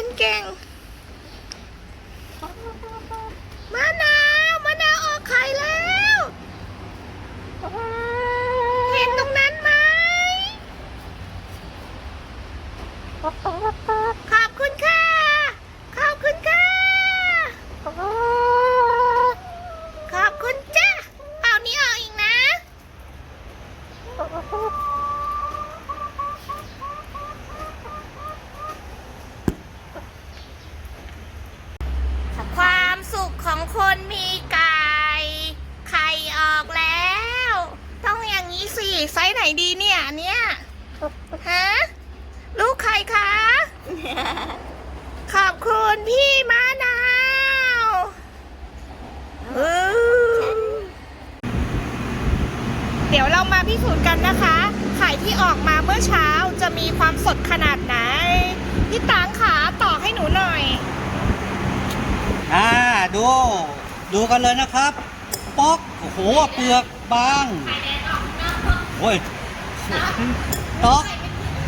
คนเก่ง มะนาวมะนาวออกไข่แล้ว เห็นตรงนั้นไหม ขอบคุณค่ะ ขอบคุณค่ะ ขอบคุณจ้ะเอานี้ออกอีกนะ ความสุขข องคนมีไก่ไข่ออกแล้ว ต้องอย่างนี้สิไซส์ไหนดีเนี่ยอันเนี่ยฮะลูกใครคะขอบคุณพี่มะนาวอืมเดี๋ยวเรามาพิสูจน์กันนะคะ ไข่ที่ออกมาเมื่อเช้าจะมีความสดขนาดไหนพี่ตางขาต่อให้หนูหน่อย อ่า ดู ดูกันเลยนะครับ ป๊อกโอ้โหเปลือกบางโอ้ยต๊อก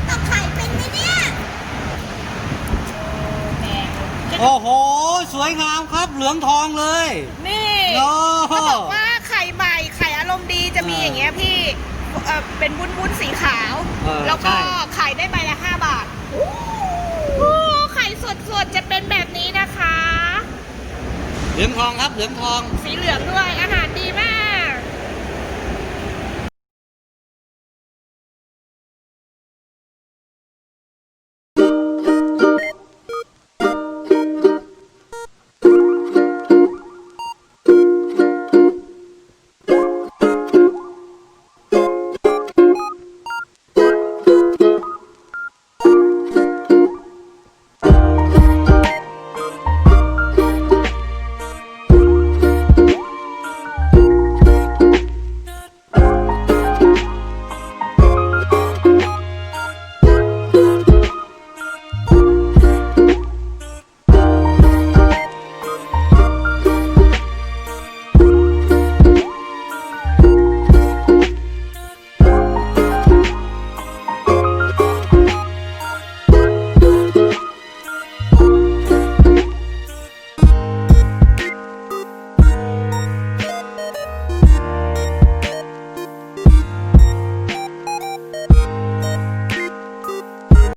ตักไข่เป็นไหมเนี่ยโอ้โห สวยงามครับเหลืองทองเลยนี่โอ้เขาบอกว่าไข่ใหม่ไข่อารมณ์ดีจะมีเออออย่างเงี้ยพี่เอ่อเป็นวุ้นวุ้นๆสีขาวเออแล้วก็ใช่ขายได้ใบละห้าบาทโอ้ไข่สดสดๆจะเป็นแบบนี้นะคะ เหลืองทองครับเหลืองทอง สีเหลืองด้วยอาหาร